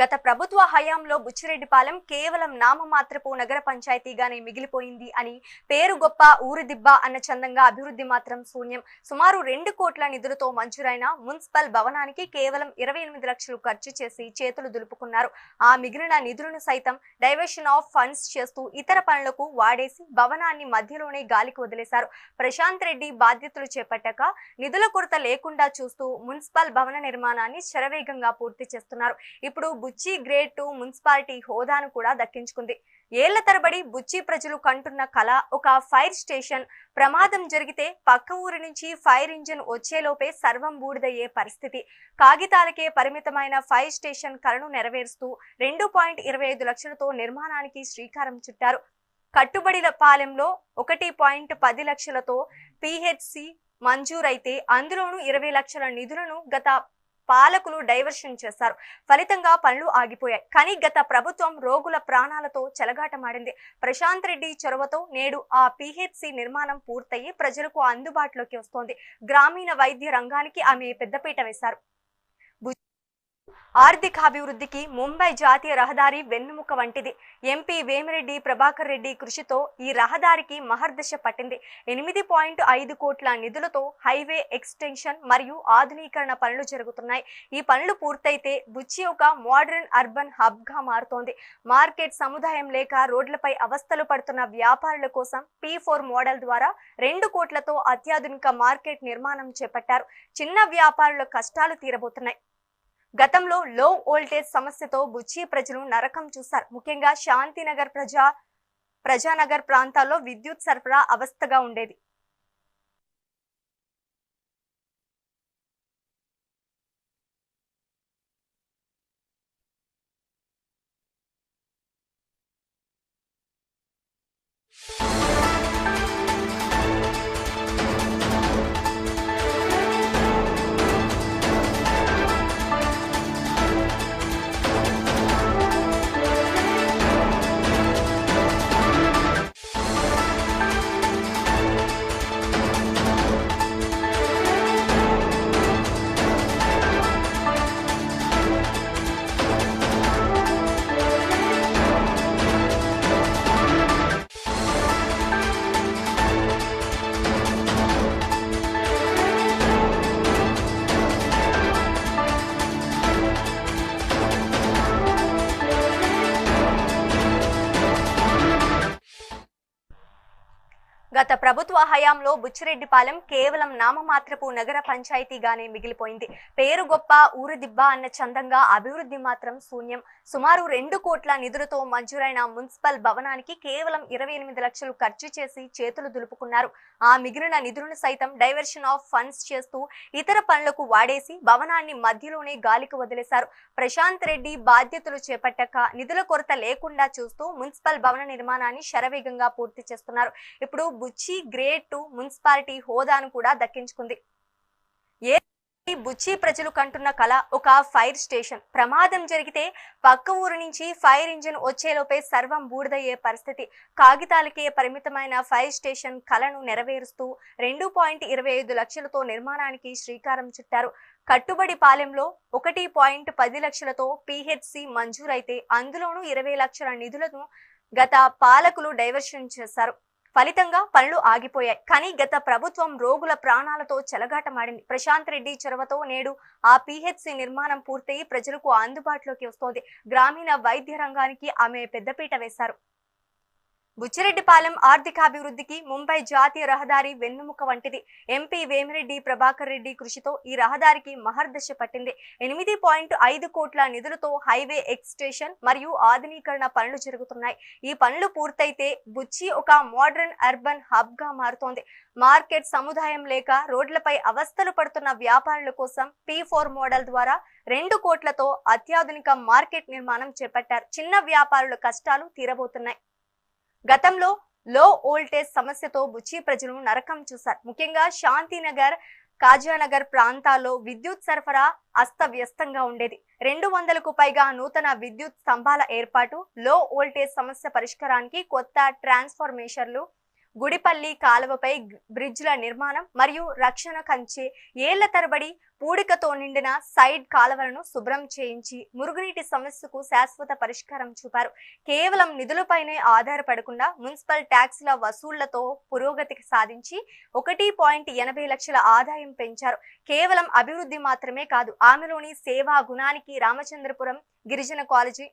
గత ప్రభుత్వ హయాంలో బుచ్చిరెడ్డిపాలెం కేవలం నామమాత్రపు నగర పంచాయతీగానే మిగిలిపోయింది అని పేరు గొప్ప ఊరు దిబ్బ అన్న చందంగా అభివృద్ధి మాత్రం శూన్యం. సుమారు రెండు కోట్ల నిధులతో మంజూరైన మున్సిపల్ భవనానికి కేవలం ఇరవై ఎనిమిది లక్షలు ఖర్చు చేసి చేతులు దులుపుకున్నారు. ఆ మిగిలిన నిధులను సైతం డైవర్షన్ ఆఫ్ ఫండ్స్ చేస్తూ ఇతర పనులకు వాడేసి భవనాన్ని మధ్యలోనే గాలికి వదిలేశారు. ప్రశాంత్ రెడ్డి బాధ్యతలు చేపట్టాక నిధుల కొరత లేకుండా చూస్తూ మున్సిపల్ భవన నిర్మాణాన్ని శరవేగంగా పూర్తి చేస్తున్నారు. ఇప్పుడు బుచ్చి గ్రేడ్ టూ మున్సిపాలిటీ హోదాను కూడా దక్కించుకుంది. ఏళ్ళ తరబడి బుచ్చి ప్రజలు కంటున్న కళ ఒక ఫైర్ స్టేషన్. ప్రమాదం జరిగితే పక్క ఊరి నుంచి ఫైర్ ఇంజిన్ వచ్చేలోపే సర్వం బూడిదయ్యే పరిస్థితి. కాగితాలకే పరిమితమైన ఫైర్ స్టేషన్ కలను నెరవేరుస్తూ రెండు పాయింట్ ఇరవై ఐదు లక్షలతో నిర్మాణానికి శ్రీకారం చుట్టారు. కట్టుబడిల పాలెంలో ఒకటి పాయింట్ పది లక్షలతో పిహెచ్సి మంజూరైతే అందులోనూ ఇరవై లక్షల నిధులను గత పాలకులు డైవర్షన్ చేశారు. ఫలితంగా పనులు ఆగిపోయాయి. కానీ గత ప్రభుత్వం రోగుల ప్రాణాలతో చెలగాటమాడింది. ప్రశాంత్ రెడ్డి చొరవతో నేడు ఆ పిహెచ్సి నిర్మాణం పూర్తయి ప్రజలకు అందుబాటులోకి వస్తోంది. గ్రామీణ వైద్య రంగానికి ఆమె పెద్దపీట వేశారు. ఆర్థికాభివృద్ధికి ముంబై జాతీయ రహదారి వెన్నుముక వంటిది. ఎంపీ వేమిరెడ్డి ప్రభాకర్ రెడ్డి కృషితో ఈ రహదారికి మహర్దశ పట్టింది. ఎనిమిది పాయింట్ ఐదు కోట్ల నిధులతో హైవే ఎక్స్టెన్షన్ మరియు ఆధునీకరణ పనులు జరుగుతున్నాయి. ఈ పనులు పూర్తయితే బుచ్చి ఒక మోడర్న్ అర్బన్ హబ్గా మారుతోంది. మార్కెట్ సముదాయం లేక రోడ్లపై అవస్థలు పడుతున్న వ్యాపారుల కోసం పీ ఫోర్ మోడల్ ద్వారా రెండు కోట్లతో అత్యాధునిక మార్కెట్ నిర్మాణం చేపట్టారు. చిన్న వ్యాపారుల కష్టాలు తీరబోతున్నాయి. గతంలో లో వోల్టేజ్ సమస్యతో బుచ్చి ప్రజలు నరకం చూశారు. ముఖ్యంగా శాంతినగర్ ప్రజా ప్రజానగర్ ప్రాంతాల్లో విద్యుత్ సరఫరా అవస్థగా ఉండేది. గత ప్రభుత్వ హయాంలో బుచ్చిరెడ్డిపాలెం కేవలం నామమాత్రపు నగర పంచాయతీగానే మిగిలిపోయింది. పేరు గొప్ప ఊరు దిబ్బ అన్న చందంగా అభివృద్ధి మాత్రం శూన్యం. సుమారు రెండు కోట్ల నిధులతో మంజూరైన మున్సిపల్ భవనానికి కేవలం ఇరవై ఎనిమిది లక్షలు ఖర్చు చేసి చేతులు దులుపుకున్నారు. ఆ మిగిలిన నిధులను సైతం డైవర్షన్ ఆఫ్ ఫండ్స్ చేస్తూ ఇతర పనులకు వాడేసి భవనాన్ని మధ్యలోనే గాలికి వదిలేశారు. ప్రశాంత్ రెడ్డి బాధ్యతలు చేపట్టాక నిధుల కొరత లేకుండా చూస్తూ మున్సిపల్ భవన నిర్మాణాన్ని శరవేగంగా పూర్తి చేస్తున్నారు. ఇప్పుడు బుచ్చి గ్రేడ్ టూ మున్సిపాలిటీ హోదాను కూడా దక్కించుకుంది. ఏ బుచ్చి ప్రజలు కంటున్న కళ ఒక ఫైర్ స్టేషన్. ప్రమాదం జరిగితే పక్క ఊరు నుంచి ఫైర్ ఇంజిన్ వచ్చేలోపే సర్వం బూడిదయ్యే పరిస్థితి. కాగితాలకే పరిమితమైన ఫైర్ స్టేషన్ కళను నెరవేరుస్తూ రెండు పాయింట్ ఇరవై ఐదు లక్షలతో నిర్మాణానికి శ్రీకారం చుట్టారు. కట్టుబడి పాలెంలో ఒకటి పాయింట్ పది లక్షలతో పిహెచ్సి మంజూరైతే అందులోనూ ఇరవై లక్షల నిధులను గత పాలకులు డైవర్షన్ చేశారు. ఫలితంగా పనులు ఆగిపోయాయి. కానీ గత ప్రభుత్వం రోగుల ప్రాణాలతో చెలగాటమాడింది. ప్రశాంత్ రెడ్డి చొరవతో నేడు ఆ పిహెచ్సి నిర్మాణం పూర్తయి ప్రజలకు అందుబాటులోకి వస్తోంది. గ్రామీణ వైద్య రంగానికి ఆమె పెద్దపీట వేశారు. బుచ్చిరెడ్డిపాలెం ఆర్థికాభివృద్ధికి ముంబై జాతీయ రహదారి వెన్నుముక వంటిది. ఎంపీ వేమిరెడ్డి ప్రభాకర్ రెడ్డి కృషితో ఈ రహదారికి మహర్దశ పట్టింది. ఎనిమిది పాయింట్ ఐదు కోట్ల నిధులతో హైవే ఎక్స్టేషన్ మరియు ఆధునీకరణ పనులు జరుగుతున్నాయి. ఈ పనులు పూర్తయితే బుచ్చి ఒక మోడర్న్ అర్బన్ హబ్గా మారుతోంది. మార్కెట్ సముదాయం లేక రోడ్లపై అవస్థలు పడుతున్న వ్యాపారుల కోసం పీ ఫోర్ మోడల్ ద్వారా రెండు కోట్లతో అత్యాధునిక మార్కెట్ నిర్మాణం చేపట్టారు. చిన్న వ్యాపారుల కష్టాలు తీరబోతున్నాయి. గతంలో లో వోల్టేజ్ సమస్యతో బుచ్చి ప్రజలు నరకం చూశారు. ముఖ్యంగా శాంతినగర్ కాజానగర్ ప్రాంతాల్లో విద్యుత్ సరఫరా అస్తవ్యస్తంగా ఉండేది. రెండు వందలకు పైగా నూతన విద్యుత్ స్తంభాల ఏర్పాటు లో వోల్టేజ్ సమస్య పరిష్కారానికి కొత్త ట్రాన్స్ఫార్మేషన్లు గుడిపల్లి కాలువపై బ్రిడ్జ్ల నిర్మాణం మరియు రక్షణ కంచె ఏళ్ళ తరబడి పూడికతో నిండిన సైడ్ కాలువలను శుభ్రం చేయించి మురుగునీటి సమస్యకు శాశ్వత పరిష్కారం చూపారు. కేవలం నిధులపైనే ఆధారపడకుండా మున్సిపల్ ట్యాక్స్ల వసూళ్ళతో పురోగతికి సాధించి ఒకటి పాయింట్ ఎనభై లక్షల ఆదాయం పెంచారు. కేవలం అభివృద్ధి మాత్రమే కాదు ఆమెలోని సేవా గుణానికి రామచంద్రపురం గిరిజన కాలేజీ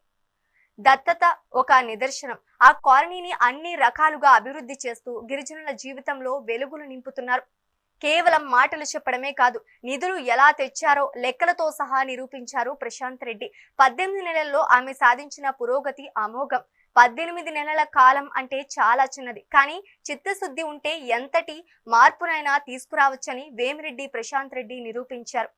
దత్తత ఒక నిదర్శనం. ఆ కాలనీని అన్ని రకాలుగా అభివృద్ధి చేస్తూ గిరిజనుల జీవితంలో వెలుగులు నింపుతున్నారు. కేవలం మాటలు చెప్పడమే కాదు నిధులు ఎలా తెచ్చారో లెక్కలతో సహా నిరూపించారు ప్రశాంత్ రెడ్డి. పద్దెనిమిది నెలల్లో ఆమె సాధించిన పురోగతి అమోఘం. పద్దెనిమిది నెలల కాలం అంటే చాలా చిన్నది. కానీ చిత్తశుద్ధి ఉంటే ఎంతటి మార్పునైనా తీసుకురావచ్చని వేమిరెడ్డి ప్రశాంత్ రెడ్డి నిరూపించారు.